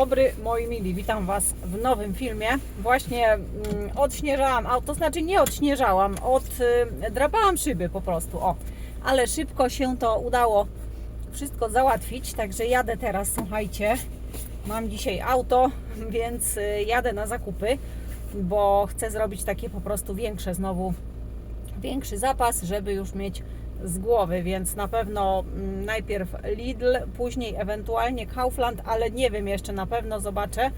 Dobry moi mili, witam Was w nowym filmie. Właśnie mm, odśnieżałam auto, to znaczy nie odśnieżałam, od, y, drapałam szyby po prostu, o. Ale szybko się to udało wszystko załatwić, także jadę teraz, słuchajcie. Mam dzisiaj auto, więc y, jadę na zakupy, bo chcę zrobić takie po prostu większe znowu większy zapas, żeby już mieć z głowy, więc na pewno mm, najpierw Lidl, później ewentualnie Kaufland, ale nie wiem jeszcze na pewno, zobaczę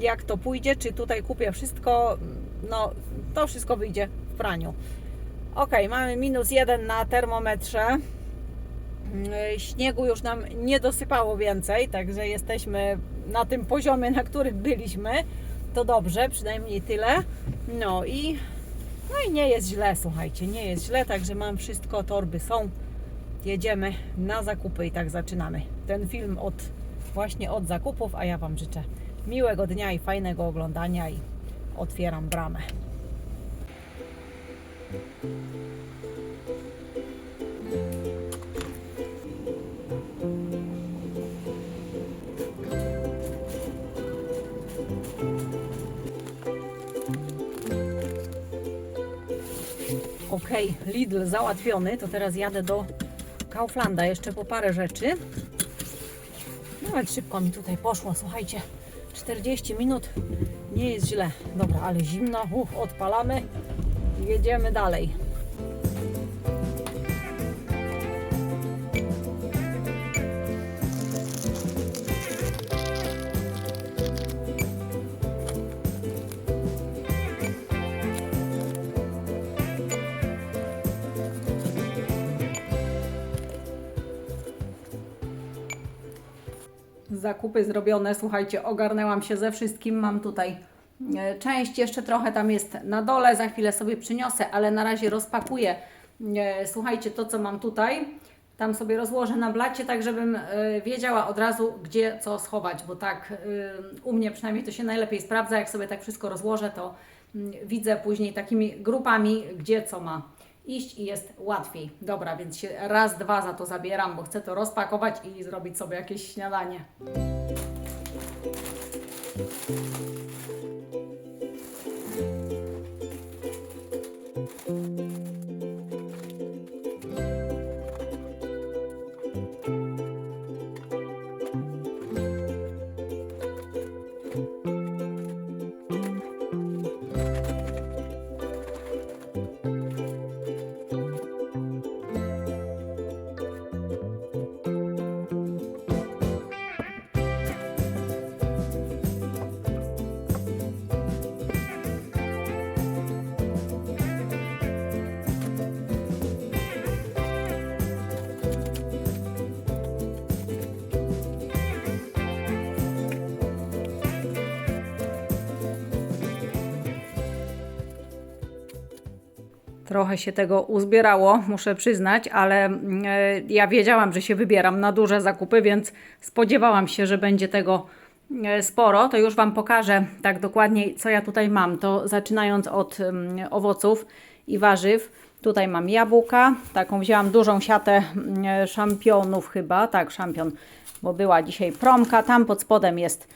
jak to pójdzie, czy tutaj kupię wszystko, no to wszystko wyjdzie w praniu. Ok, mamy minus jeden na termometrze. Mm, Śniegu już nam nie dosypało więcej, także jesteśmy na tym poziomie, na którym byliśmy. To dobrze, przynajmniej tyle. No i no i nie jest źle, słuchajcie, nie jest źle, także mam wszystko, torby są. Jedziemy na zakupy i tak zaczynamy ten film od właśnie od zakupów, a ja Wam życzę miłego dnia i fajnego oglądania i otwieram bramę. Ok, Lidl załatwiony, to teraz jadę do Kauflanda jeszcze po parę rzeczy. Nawet szybko mi tutaj poszło, słuchajcie. 40 minut nie jest źle. Dobra, ale zimno, Uch, odpalamy jedziemy dalej. Zakupy zrobione, słuchajcie, ogarnęłam się ze wszystkim. Mam tutaj e, część, jeszcze trochę tam jest na dole, za chwilę sobie przyniosę, ale na razie rozpakuję. e, Słuchajcie, to co mam tutaj, tam sobie rozłożę na blacie, tak żebym e, wiedziała od razu, gdzie co schować, bo tak u mnie przynajmniej to się najlepiej sprawdza. Jak sobie tak wszystko rozłożę, to mm, widzę później takimi grupami, gdzie co ma iść i jest łatwiej. Dobra, więc się raz, dwa za to zabieram, bo chcę to rozpakować i zrobić sobie jakieś śniadanie. Trochę się tego uzbierało, muszę przyznać, ale mm, e, ja wiedziałam, że się wybieram na duże zakupy, więc spodziewałam się, że będzie tego e, sporo. To już Wam pokażę tak dokładnie, co ja tutaj mam. To zaczynając od mm, owoców i warzyw. Tutaj mam jabłka, taką wzięłam dużą siatę mm, szampionów chyba, tak, szampion, bo była dzisiaj promka. Tam pod spodem jest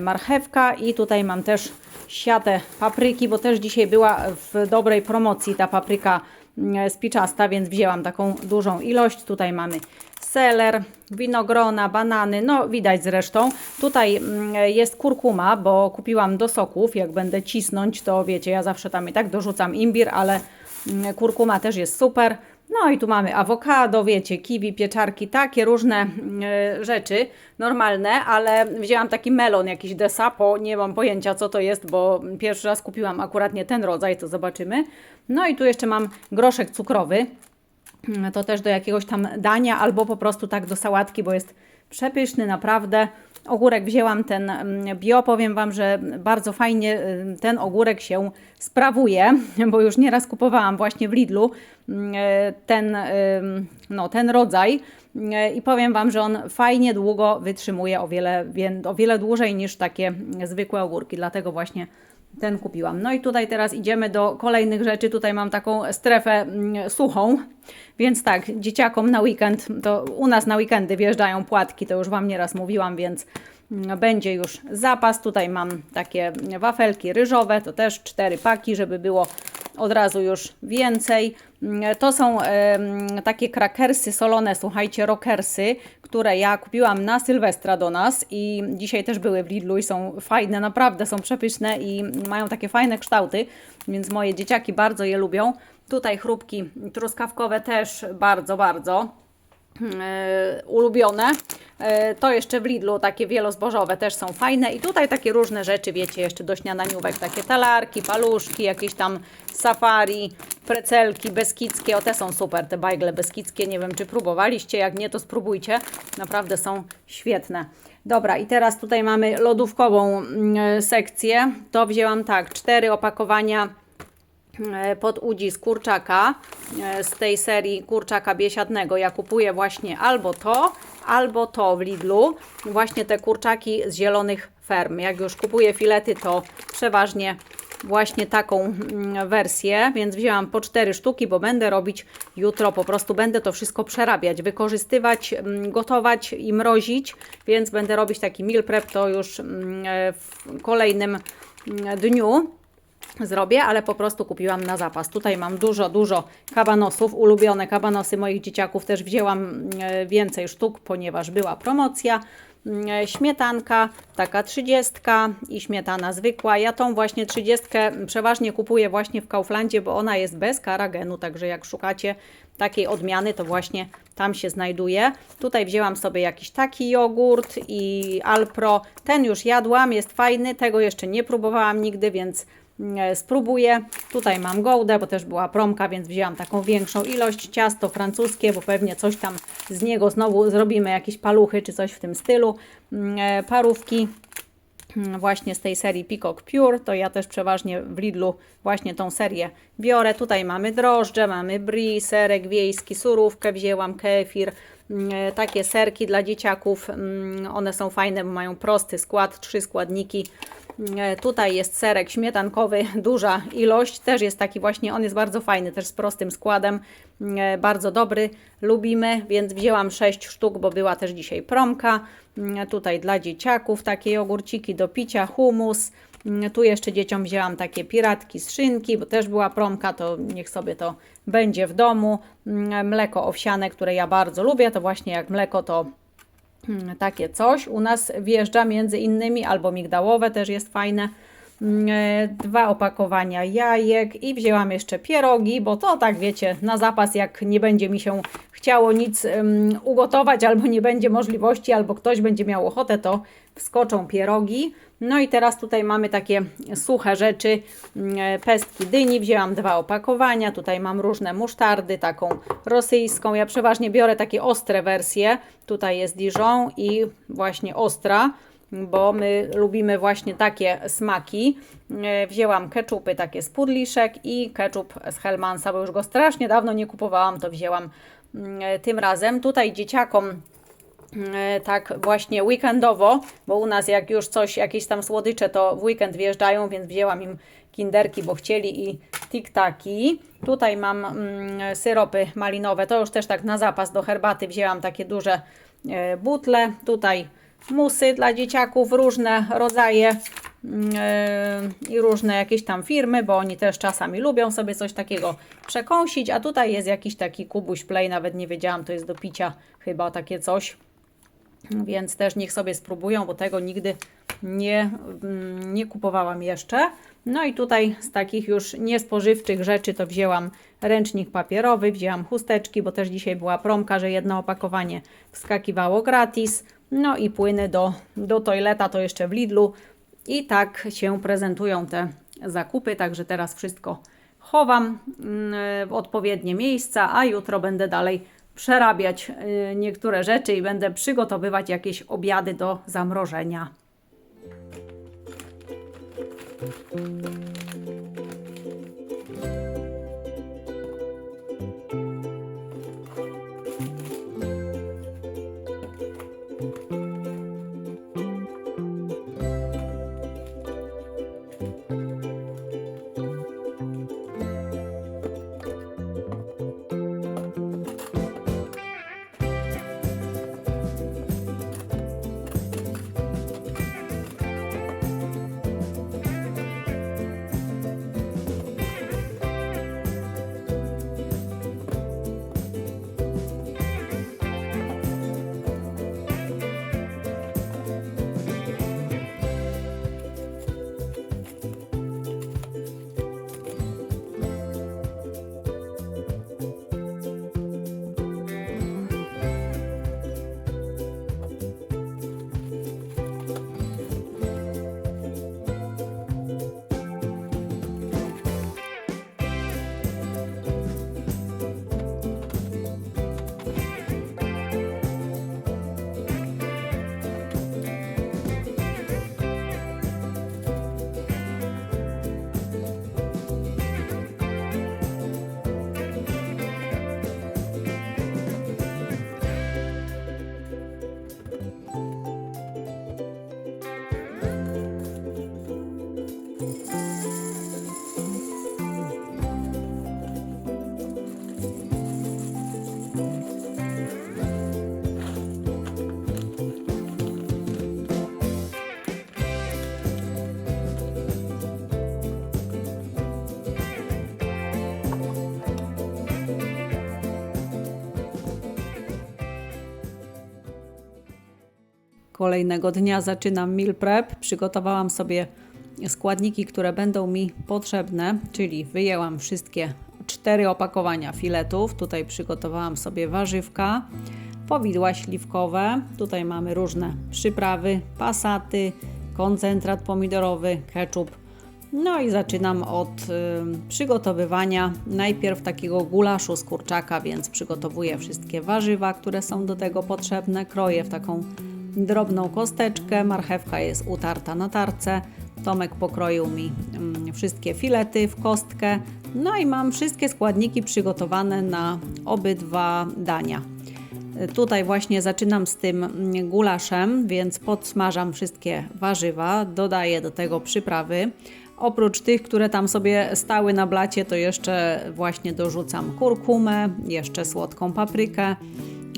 marchewka i tutaj mam też siatę papryki, bo też dzisiaj była w dobrej promocji ta papryka mm, spiczasta, więc wzięłam taką dużą ilość. Tutaj mamy seler, winogrona, banany, no widać zresztą. Tutaj mm, jest kurkuma, bo kupiłam do soków. Jak będę cisnąć, to wiecie, ja zawsze tam i tak dorzucam imbir, ale mm, kurkuma też jest super. No i tu mamy awokado, wiecie, kiwi, pieczarki, takie różne e, rzeczy normalne, ale wzięłam taki melon, jakiś desapo, nie mam pojęcia co to jest, bo pierwszy raz kupiłam akurat nie ten rodzaj, to zobaczymy. No i tu jeszcze mam groszek cukrowy, Mm, to też do jakiegoś tam dania albo po prostu tak do sałatki, bo jest przepyszny naprawdę. Ogórek wzięłam ten mm, bio, powiem Wam, że bardzo fajnie y, ten ogórek się sprawuje, bo już nieraz kupowałam właśnie w Lidlu mm, ten, y, no, ten rodzaj. Y, i powiem Wam, że on fajnie długo wytrzymuje, o wiele, o wiele dłużej niż takie zwykłe ogórki, dlatego właśnie ten kupiłam. No i tutaj teraz idziemy do kolejnych rzeczy. Tutaj mam taką strefę mm, suchą, więc tak, dzieciakom na weekend, to u nas na weekendy wjeżdżają płatki, to już Wam nieraz mówiłam, więc mm, będzie już zapas. Tutaj mam takie wafelki ryżowe, to też cztery paki, żeby było od razu już więcej. Mm, To są takie krakersy solone, słuchajcie, rockersy, które ja kupiłam na Sylwestra do nas i dzisiaj też były w Lidlu i są fajne, naprawdę są przepyszne i mają takie fajne kształty, więc moje dzieciaki bardzo je lubią. Tutaj chrupki truskawkowe też bardzo, bardzo e, ulubione. E, To jeszcze w Lidlu takie wielozbożowe też są fajne. I tutaj takie różne rzeczy, wiecie, jeszcze do śniadaniówek, takie talarki, paluszki, jakieś tam safari, precelki beskidzkie, o te są super, te bajgle beskidzkie, nie wiem czy próbowaliście, jak nie to spróbujcie, naprawdę są świetne. Dobra i teraz tutaj mamy lodówkową mm, sekcję, to wzięłam tak, cztery opakowania e, pod udzi z kurczaka e, z tej serii kurczaka biesiadnego. Ja kupuję właśnie albo to, albo to w Lidlu. Właśnie te kurczaki z zielonych ferm. Jak już kupuję filety, to przeważnie właśnie taką mm, wersję, więc wzięłam po cztery sztuki, bo będę robić jutro, po prostu będę to wszystko przerabiać, wykorzystywać, mm, gotować i mrozić, więc będę robić taki meal prep to już mm, e, w kolejnym dniu zrobię, ale po prostu kupiłam na zapas. Tutaj mam dużo, dużo kabanosów, ulubione kabanosy moich dzieciaków. Też wzięłam e, więcej sztuk, ponieważ była promocja. Mm, e, Śmietanka, taka trzydziestka i śmietana zwykła. Ja tą właśnie trzydziestkę przeważnie kupuję właśnie w Kauflandzie, bo ona jest bez karagenu, także jak szukacie takiej odmiany, to właśnie tam się znajduje. Tutaj wzięłam sobie jakiś taki jogurt i Alpro. Ten już jadłam, jest fajny, tego jeszcze nie próbowałam nigdy, więc spróbuję. Tutaj mam gołdę, bo też była promka, więc wzięłam taką większą ilość. Ciasto francuskie, bo pewnie coś tam z niego znowu zrobimy, jakieś paluchy czy coś w tym stylu. Mm, e, Parówki mm, właśnie z tej serii Peacock Pure, to ja też przeważnie w Lidlu właśnie tą serię biorę. Tutaj mamy drożdże, mamy brie, serek wiejski, surówkę wzięłam, kefir, mm, e, takie serki dla dzieciaków, one są fajne, bo mają prosty skład, trzy składniki. E, Tutaj jest serek śmietankowy, duża ilość, też jest taki właśnie, on jest bardzo fajny, też z prostym składem, e, bardzo dobry, lubimy, więc wzięłam 6 sztuk, bo była też dzisiaj promka. Mm, Tutaj dla dzieciaków takie ogórciki do picia, humus. Tu jeszcze dzieciom wzięłam takie piratki z szynki, bo też była promka, to niech sobie to będzie w domu. Mleko owsiane, które ja bardzo lubię, to właśnie jak mleko to takie coś. U nas wjeżdża między innymi albo migdałowe też jest fajne. Mm, e, Dwa opakowania jajek i wzięłam jeszcze pierogi, bo to tak wiecie, na zapas jak nie będzie mi się chciało nic um, ugotować, albo nie będzie możliwości, albo ktoś będzie miał ochotę, to wskoczą pierogi. No i teraz tutaj mamy takie suche rzeczy, mm, e, pestki dyni, wzięłam dwa opakowania, tutaj mam różne musztardy, taką rosyjską, ja przeważnie biorę takie ostre wersje, tutaj jest Dijon i właśnie ostra, bo my lubimy właśnie takie smaki. E, Wzięłam keczupy takie z pudliszek i keczup z Hellmansa, bo już go strasznie dawno nie kupowałam, to wzięłam mm, e, tym razem. Tutaj dzieciakom tak właśnie weekendowo, bo u nas jak już coś, jakieś tam słodycze, to w weekend wjeżdżają, więc wzięłam im kinderki, bo chcieli i tiktaki. Tutaj mam mm, syropy malinowe, to już też tak na zapas do herbaty wzięłam takie duże e, butle. Tutaj musy dla dzieciaków, różne rodzaje mm, e, i różne jakieś tam firmy, bo oni też czasami lubią sobie coś takiego przekąsić, a tutaj jest jakiś taki kubuś play, nawet nie wiedziałam, to jest do picia chyba takie coś. Więc też niech sobie spróbują, bo tego nigdy nie, mm, nie kupowałam jeszcze. No i tutaj z takich już niespożywczych rzeczy to wzięłam ręcznik papierowy, wzięłam chusteczki, bo też dzisiaj była promka, że jedno opakowanie wskakiwało gratis. No i płyny do, do toileta, to jeszcze w Lidlu. I tak się prezentują te zakupy, także teraz wszystko chowam mm, w odpowiednie miejsca, a jutro będę dalej przerabiać y, niektóre rzeczy i będę przygotowywać jakieś obiady do zamrożenia. Kolejnego dnia zaczynam meal prep. Przygotowałam sobie składniki, które będą mi potrzebne, czyli wyjęłam wszystkie cztery opakowania filetów. Tutaj przygotowałam sobie warzywka, powidła śliwkowe. Tutaj mamy różne przyprawy, pasaty, koncentrat pomidorowy, ketchup. No i zaczynam od y, przygotowywania najpierw takiego gulaszu z kurczaka, więc przygotowuję wszystkie warzywa, które są do tego potrzebne. Kroję w taką drobną kosteczkę, marchewka jest utarta na tarce. Tomek pokroił mi mm, wszystkie filety w kostkę. No i mam wszystkie składniki przygotowane na obydwa dania. Tutaj właśnie zaczynam z tym mm, gulaszem, więc podsmażam wszystkie warzywa, dodaję do tego przyprawy. Oprócz tych, które tam sobie stały na blacie, to jeszcze właśnie dorzucam kurkumę, jeszcze słodką paprykę.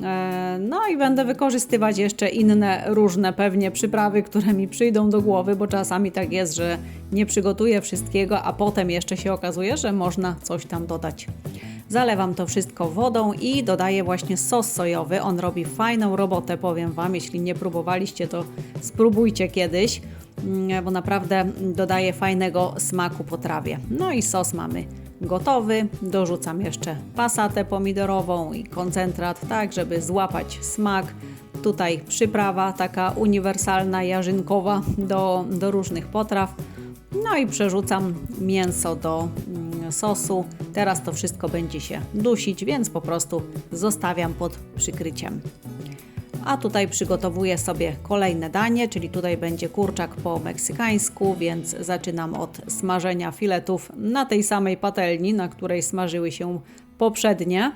E, No i będę wykorzystywać jeszcze inne różne pewnie przyprawy, które mi przyjdą do głowy, bo czasami tak jest, że nie przygotuję wszystkiego, a potem jeszcze się okazuje, że można coś tam dodać. Zalewam to wszystko wodą i dodaję właśnie sos sojowy. On robi fajną robotę, powiem Wam. Jeśli nie próbowaliście, to spróbujcie kiedyś, mm, bo naprawdę dodaje fajnego smaku potrawie. No i sos mamy gotowy. Dorzucam jeszcze pasatę pomidorową i koncentrat, tak żeby złapać smak. Tutaj przyprawa taka uniwersalna, jarzynkowa do, do różnych potraw. No i przerzucam mięso do mm, sosu. Teraz to wszystko będzie się dusić, więc po prostu zostawiam pod przykryciem. A tutaj przygotowuję sobie kolejne danie, czyli tutaj będzie kurczak po meksykańsku, więc zaczynam od smażenia filetów na tej samej patelni, na której smażyły się poprzednie.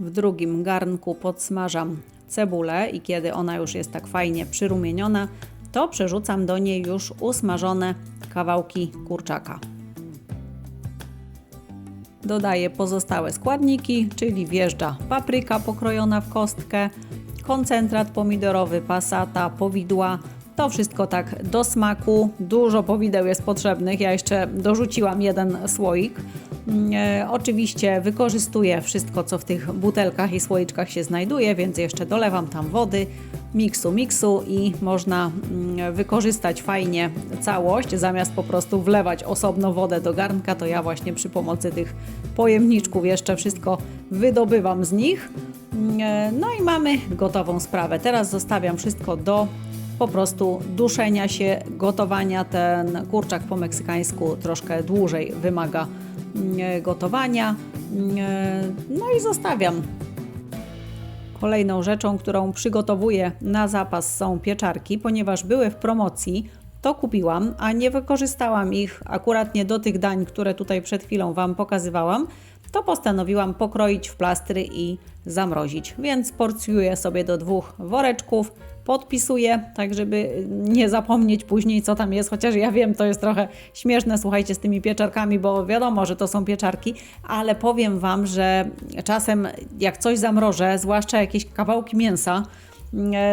W drugim garnku podsmażam cebulę i kiedy ona już jest tak fajnie przyrumieniona, to przerzucam do niej już usmażone kawałki kurczaka. Dodaję pozostałe składniki, czyli wjeżdża papryka pokrojona w kostkę, koncentrat pomidorowy, pasata, powidła. To wszystko tak do smaku. Dużo powideł jest potrzebnych. Ja jeszcze dorzuciłam jeden słoik. E, oczywiście wykorzystuję wszystko, co w tych butelkach i słoiczkach się znajduje, więc jeszcze dolewam tam wody, miksu, miksu i można mm, wykorzystać fajnie całość. Zamiast po prostu wlewać osobno wodę do garnka, to ja właśnie przy pomocy tych pojemniczków jeszcze wszystko wydobywam z nich. E, No i mamy gotową sprawę. Teraz zostawiam wszystko do po prostu duszenia się, gotowania. Ten kurczak po meksykańsku troszkę dłużej wymaga mm, gotowania. Mm, No i zostawiam. Kolejną rzeczą, którą przygotowuję na zapas są pieczarki, ponieważ były w promocji, to kupiłam, a nie wykorzystałam ich akurat nie do tych dań, które tutaj przed chwilą Wam pokazywałam, to postanowiłam pokroić w plastry i zamrozić. Więc porcjuję sobie do dwóch woreczków, podpisuję, tak żeby nie zapomnieć później, co tam jest. Chociaż ja wiem, to jest trochę śmieszne, słuchajcie, z tymi pieczarkami, bo wiadomo, że to są pieczarki, ale powiem Wam, że czasem jak coś zamrożę, zwłaszcza jakieś kawałki mięsa,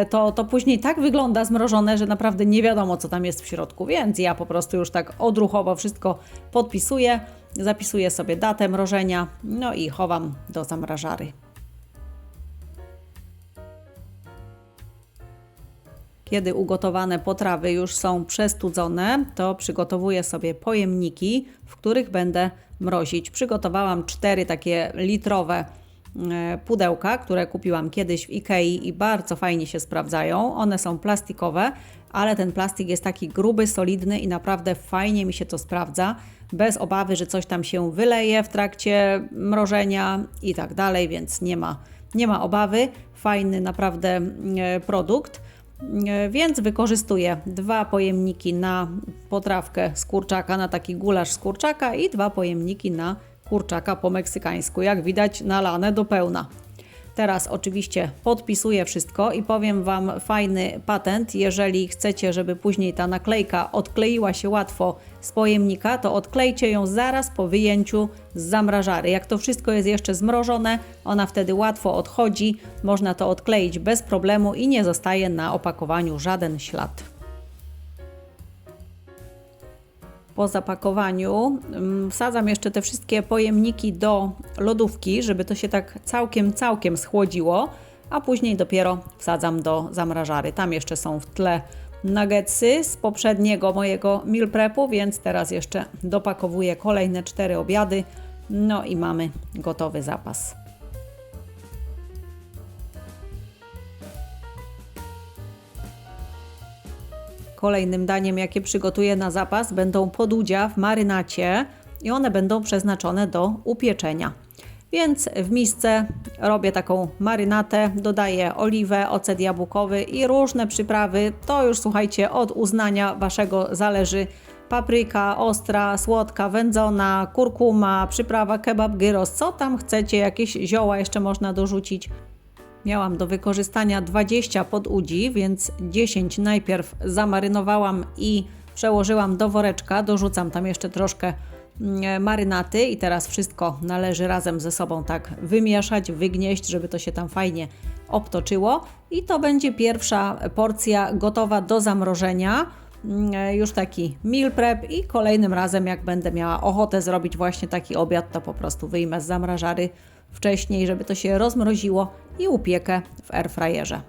to, to później tak wygląda zmrożone, że naprawdę nie wiadomo, co tam jest w środku. Więc ja po prostu już tak odruchowo wszystko podpisuję, zapisuję sobie datę mrożenia, no i chowam do zamrażary. Kiedy ugotowane potrawy już są przestudzone, to przygotowuję sobie pojemniki, w których będę mrozić. Przygotowałam cztery takie litrowe e, pudełka, które kupiłam kiedyś w Ikei i bardzo fajnie się sprawdzają. One są plastikowe, ale ten plastik jest taki gruby, solidny i naprawdę fajnie mi się to sprawdza, bez obawy, że coś tam się wyleje w trakcie mrożenia i tak dalej, więc nie ma, nie ma obawy. Fajny naprawdę e, produkt. E, Więc wykorzystuję dwa pojemniki na potrawkę z kurczaka, na taki gulasz z kurczaka i dwa pojemniki na kurczaka po meksykańsku. Jak widać, nalane do pełna. Teraz oczywiście podpisuję wszystko i powiem Wam fajny patent. Jeżeli chcecie, żeby później ta naklejka odkleiła się łatwo z pojemnika, to odklejcie ją zaraz po wyjęciu z zamrażary. Jak to wszystko jest jeszcze zmrożone, ona wtedy łatwo odchodzi, można to odkleić bez problemu i nie zostaje na opakowaniu żaden ślad. Po zapakowaniu mm, wsadzam jeszcze te wszystkie pojemniki do lodówki, żeby to się tak całkiem, całkiem schłodziło. a później dopiero wsadzam do zamrażary. Tam jeszcze są w tle nuggetsy z poprzedniego mojego meal prepu, więc teraz jeszcze dopakowuję kolejne cztery obiady. No i mamy gotowy zapas. Kolejnym daniem, jakie przygotuję na zapas, będą podudzia w marynacie i one będą przeznaczone do upieczenia. Więc w misce robię taką marynatę, dodaję oliwę, ocet jabłkowy i różne przyprawy. To już słuchajcie, od uznania waszego zależy. Papryka, ostra, słodka, wędzona, kurkuma, przyprawa kebab gyros, co tam chcecie, jakieś zioła jeszcze można dorzucić. Miałam do wykorzystania 20 podudzi, więc 10 najpierw zamarynowałam i przełożyłam do woreczka. Dorzucam tam jeszcze troszkę mm, marynaty i teraz wszystko należy razem ze sobą tak wymieszać, wygnieść, żeby to się tam fajnie obtoczyło. I to będzie pierwsza porcja gotowa do zamrożenia. Mm, Już taki meal prep i kolejnym razem, jak będę miała ochotę zrobić właśnie taki obiad, to po prostu wyjmę z zamrażary wcześniej, żeby to się rozmroziło i upiekę w airfryerze.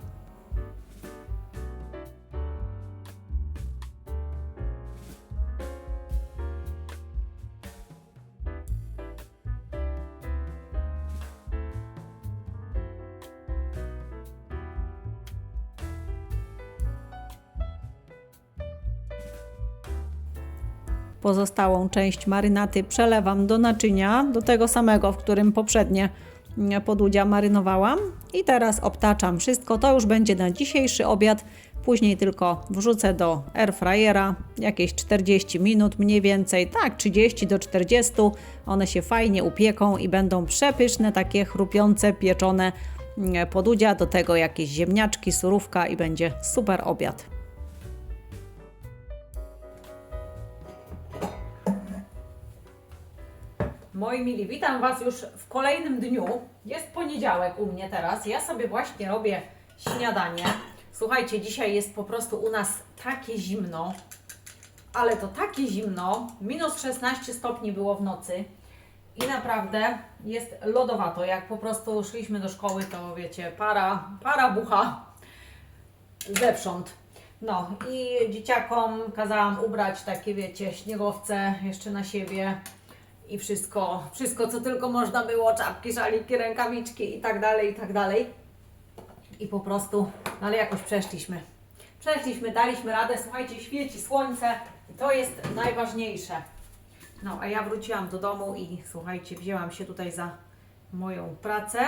Pozostałą część marynaty przelewam do naczynia, do tego samego, w którym poprzednie mm, podłudzia marynowałam. I teraz obtaczam wszystko. To już będzie na dzisiejszy obiad. Później tylko wrzucę do airfryera jakieś 40 minut mniej więcej, tak 30 do 40. One się fajnie upieką i będą przepyszne, takie chrupiące, pieczone mm, podudzia. Do tego jakieś ziemniaczki, surówka i będzie super obiad. Moi mili, witam Was już w kolejnym dniu. Jest poniedziałek u mnie teraz. Ja sobie właśnie robię śniadanie. Słuchajcie, dzisiaj jest po prostu u nas takie zimno, ale to takie zimno. Minus 16 stopni było w nocy i naprawdę jest lodowato. Jak po prostu szliśmy do szkoły, to wiecie, para, para bucha zewsząd. No i dzieciakom kazałam ubrać takie, wiecie, śniegowce jeszcze na siebie i wszystko, wszystko co tylko można było, czapki, szaliki, rękawiczki i tak dalej, i tak dalej. I po prostu, no ale jakoś przeszliśmy. Przeszliśmy, daliśmy radę, słuchajcie, świeci słońce to jest najważniejsze. No, a ja wróciłam do domu i słuchajcie, wzięłam się tutaj za moją pracę,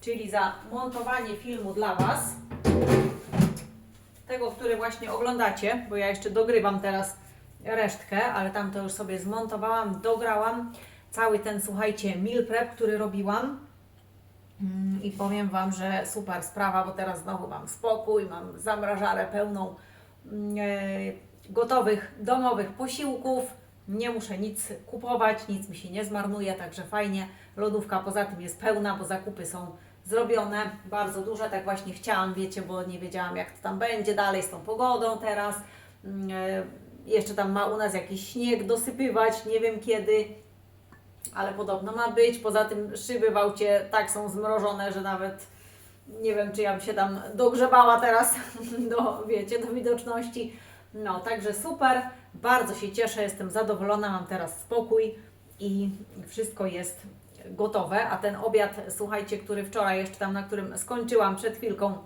czyli za montowanie filmu dla Was tego, który właśnie oglądacie, bo ja jeszcze dogrywam teraz resztkę, ale tam to już sobie zmontowałam, dograłam cały ten, słuchajcie, meal prep, który robiłam. Mm, I powiem Wam, że super sprawa, bo teraz znowu mam spokój, mam zamrażarę pełną mm, e, gotowych domowych posiłków. Nie muszę nic kupować, nic mi się nie zmarnuje, także fajnie. Lodówka poza tym jest pełna, bo zakupy są zrobione, bardzo duże. Tak właśnie chciałam, wiecie, bo nie wiedziałam, jak to tam będzie dalej z tą pogodą teraz. Jeszcze tam ma u nas jakiś śnieg dosypywać, nie wiem kiedy ale podobno ma być. Poza tym szyby w aucie tak są zmrożone, że nawet nie wiem, czy ja bym się tam dogrzebała teraz do, wiecie, do widoczności. No, także super, bardzo się cieszę, jestem zadowolona, mam teraz spokój i wszystko jest gotowe. A ten obiad, słuchajcie, który wczoraj jeszcze tam, na którym skończyłam przed chwilką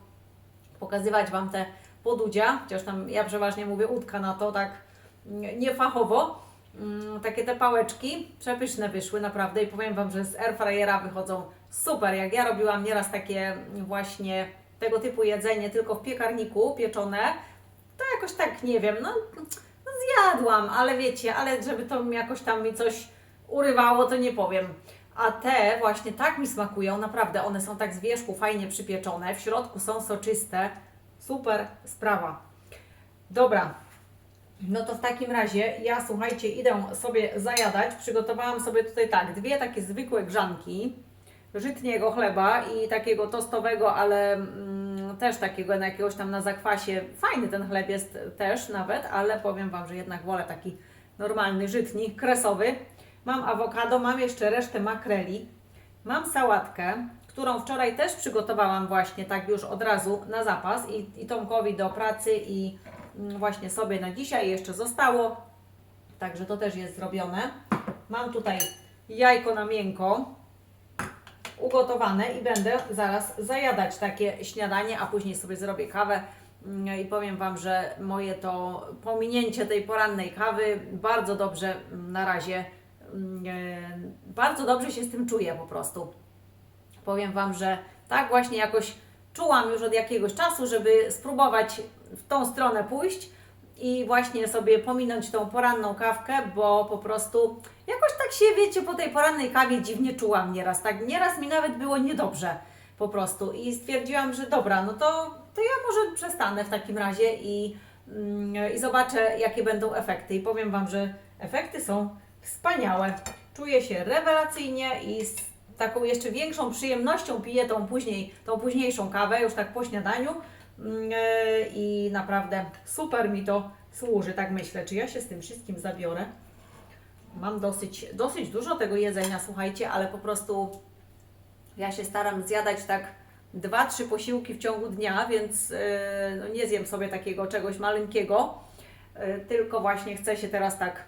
pokazywać Wam te podudzia, chociaż tam ja przeważnie mówię udka na to, tak niefachowo, Mm, takie te pałeczki przepyszne wyszły naprawdę i powiem Wam, że z airfryera wychodzą super. Jak ja robiłam nieraz takie właśnie tego typu jedzenie tylko w piekarniku pieczone, to jakoś tak nie wiem, no, no zjadłam, ale wiecie, ale żeby to jakoś tam mi coś urywało, to nie powiem. A te właśnie tak mi smakują, naprawdę one są tak z wierzchu fajnie przypieczone, w środku są soczyste, super sprawa. Dobra, no to w takim razie ja słuchajcie, idę sobie zajadać. Przygotowałam sobie tutaj tak, dwie takie zwykłe grzanki żytniego chleba i takiego tostowego, ale mm, też takiego na jakiegoś tam na zakwasie. Fajny ten chleb jest też nawet, ale powiem Wam, że jednak wolę taki normalny żytni, kresowy. Mam awokado, mam jeszcze resztę makreli, mam sałatkę, którą wczoraj też przygotowałam właśnie tak już od razu na zapas i, i Tomkowi do pracy i właśnie sobie na dzisiaj jeszcze zostało. Także to też jest zrobione. Mam tutaj jajko na miękko ugotowane i będę zaraz zajadać takie śniadanie, a później sobie zrobię kawę. Mm, I powiem Wam, że moje to pominięcie tej porannej kawy bardzo dobrze mm, na razie, mm, e, bardzo dobrze się z tym czuję po prostu. Powiem Wam, że tak właśnie jakoś czułam już od jakiegoś czasu, żeby spróbować w tą stronę pójść i właśnie sobie pominąć tą poranną kawkę, bo po prostu jakoś tak się, wiecie, po tej porannej kawie dziwnie czułam nieraz, tak nieraz mi nawet było niedobrze po prostu i stwierdziłam, że dobra, no to, to ja może przestanę w takim razie i, mm, i zobaczę, jakie będą efekty i powiem Wam, że efekty są wspaniałe. Czuję się rewelacyjnie i taką jeszcze większą przyjemnością piję tą później, tą późniejszą kawę, już tak po śniadaniu Mm, e, i naprawdę super mi to służy, tak myślę. Czy ja się z tym wszystkim zabiorę? Mam dosyć, dosyć dużo tego jedzenia, słuchajcie, ale po prostu ja się staram zjadać tak dwa, trzy posiłki w ciągu dnia, więc e, no, nie zjem sobie takiego czegoś maleńkiego, e, tylko właśnie chcę się teraz tak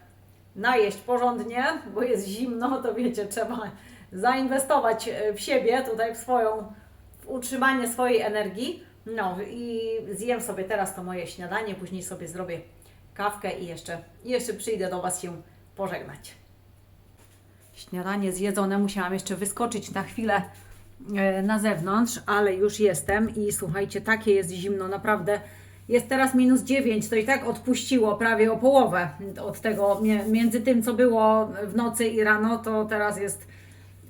najeść porządnie, bo jest zimno, to wiecie, trzeba zainwestować e, w siebie, tutaj w swoją, w utrzymanie swojej energii. No i zjem sobie teraz to moje śniadanie, później sobie zrobię kawkę i jeszcze, jeszcze przyjdę do Was się pożegnać. Śniadanie zjedzone, musiałam jeszcze wyskoczyć na chwilę e, na zewnątrz, ale już jestem i słuchajcie, takie jest zimno, naprawdę. Jest teraz minus 9, to i tak odpuściło prawie o połowę od tego, między tym co było w nocy i rano, to teraz jest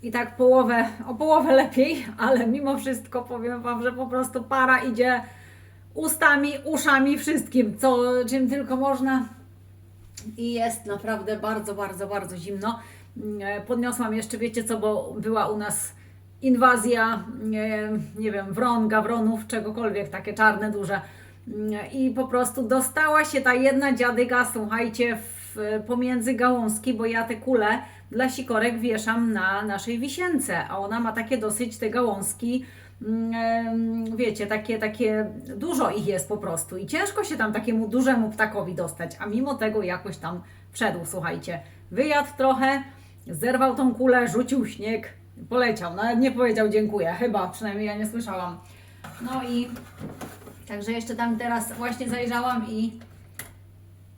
i tak połowę, o połowę lepiej, ale mimo wszystko powiem Wam, że po prostu para idzie ustami, uszami, wszystkim, co, czym tylko można. I jest naprawdę bardzo, bardzo, bardzo zimno. E, Podniosłam jeszcze, wiecie co, bo była u nas inwazja, nie, nie wiem, wron, gawronów, czegokolwiek, takie czarne, duże. Mm, I po prostu dostała się ta jedna dziadyga, słuchajcie, w, pomiędzy gałązki, bo ja te kule dla sikorek wieszam na naszej wisience, a ona ma takie dosyć te gałązki, mm, wiecie, takie, takie, dużo ich jest po prostu i ciężko się tam takiemu dużemu ptakowi dostać, a mimo tego jakoś tam wszedł, słuchajcie, wyjadł trochę, zerwał tą kulę, rzucił śnieg, poleciał, nawet nie powiedział dziękuję, chyba, przynajmniej ja nie słyszałam. No i Także jeszcze tam teraz właśnie zajrzałam i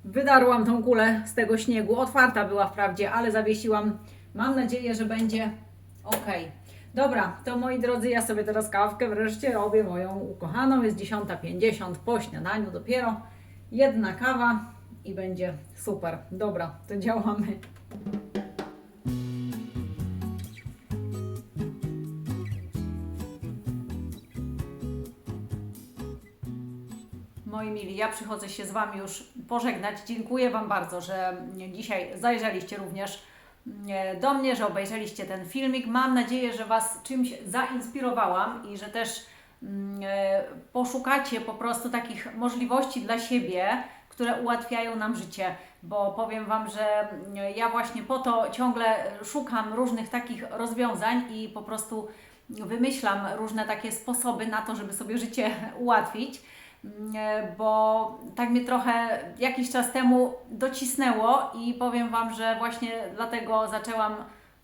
wydarłam tą kulę z tego śniegu. Otwarta była wprawdzie, ale zawiesiłam. Mam nadzieję, że będzie ok. Dobra, to moi drodzy, ja sobie teraz kawkę wreszcie robię moją ukochaną. Jest 10.50 po śniadaniu dopiero. Jedna kawa i będzie super. Dobra, to działamy. Moi mili, ja przychodzę się z Wami już pożegnać. Dziękuję Wam bardzo, że dzisiaj zajrzeliście również e, do mnie, że obejrzeliście ten filmik. Mam nadzieję, że Was czymś zainspirowałam i że też mm, e, poszukacie po prostu takich możliwości dla siebie, które ułatwiają nam życie, bo powiem Wam, że mm, ja właśnie po to ciągle szukam różnych takich rozwiązań i po prostu wymyślam różne takie sposoby na to, żeby sobie życie ułatwić. Bo tak mnie trochę jakiś czas temu docisnęło i powiem Wam, że właśnie dlatego zaczęłam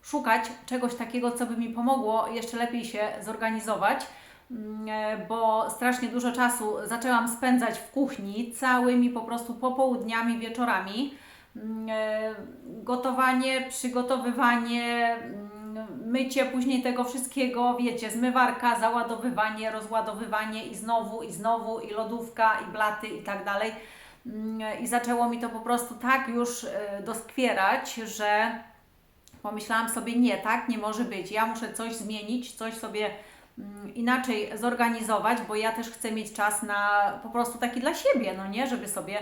szukać czegoś takiego, co by mi pomogło jeszcze lepiej się zorganizować, Mm, e, bo strasznie dużo czasu zaczęłam spędzać w kuchni całymi po prostu popołudniami, wieczorami. Mm, e, Gotowanie, przygotowywanie, mm, mycie później tego wszystkiego, wiecie, zmywarka, załadowywanie, rozładowywanie i znowu, i znowu, i lodówka, i blaty i tak dalej. Mm, I zaczęło mi to po prostu tak już e, doskwierać, że pomyślałam sobie, nie, tak nie może być. Ja muszę coś zmienić, coś sobie mm, inaczej zorganizować, bo ja też chcę mieć czas na po prostu taki dla siebie, no nie, żeby sobie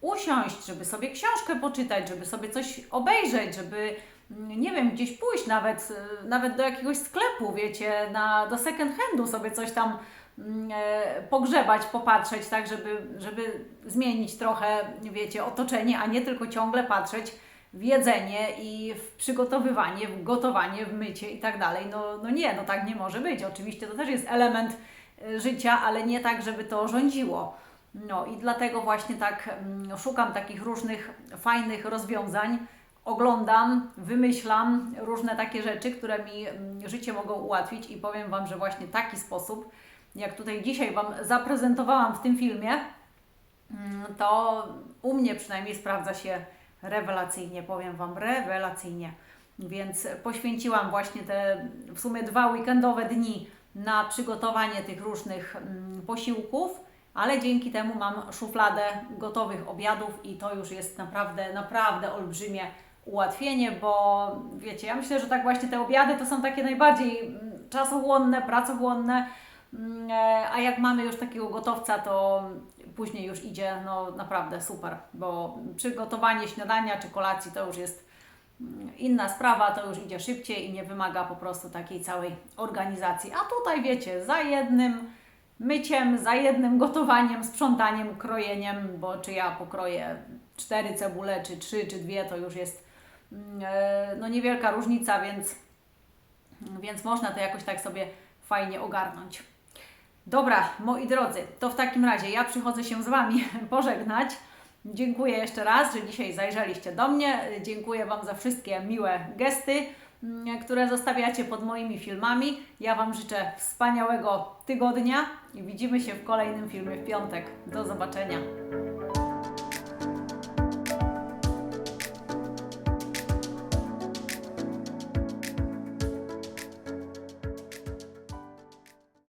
usiąść, żeby sobie książkę poczytać, żeby sobie coś obejrzeć, żeby nie wiem, gdzieś pójść nawet, y, nawet do jakiegoś sklepu, wiecie, na, do second handu sobie coś tam mm, e, pogrzebać, popatrzeć, tak, żeby, żeby zmienić trochę, wiecie, otoczenie, a nie tylko ciągle patrzeć w jedzenie i w przygotowywanie, w gotowanie, w mycie i tak dalej. No, no nie, no tak nie może być. Oczywiście to też jest element y, życia, ale nie tak, żeby to rządziło. No i dlatego właśnie tak mm, szukam takich różnych fajnych rozwiązań, oglądam, wymyślam różne takie rzeczy, które mi mm, życie mogą ułatwić i powiem Wam, że właśnie taki sposób, jak tutaj dzisiaj Wam zaprezentowałam w tym filmie, mm, to u mnie przynajmniej sprawdza się rewelacyjnie, powiem Wam, rewelacyjnie. Więc poświęciłam właśnie te w sumie dwa weekendowe dni na przygotowanie tych różnych mm, posiłków, ale dzięki temu mam szufladę gotowych obiadów i to już jest naprawdę, naprawdę olbrzymie ułatwienie, bo wiecie, ja myślę, że tak właśnie te obiady to są takie najbardziej mm, czasochłonne, pracochłonne, Mm, e, A jak mamy już takiego gotowca, to później już idzie no naprawdę super, bo przygotowanie śniadania czy kolacji to już jest mm, inna sprawa, to już idzie szybciej i nie wymaga po prostu takiej całej organizacji. A tutaj wiecie, za jednym myciem, za jednym gotowaniem, sprzątaniem, krojeniem, bo czy ja pokroję cztery cebule, czy trzy, czy dwie, to już jest no niewielka różnica, więc, więc można to jakoś tak sobie fajnie ogarnąć. Dobra, moi drodzy, to w takim razie ja przychodzę się z Wami pożegnać. Dziękuję jeszcze raz, że dzisiaj zajrzeliście do mnie. Dziękuję Wam za wszystkie miłe gesty, mm, które zostawiacie pod moimi filmami. Ja Wam życzę wspaniałego tygodnia i widzimy się w kolejnym filmie w piątek. Do zobaczenia.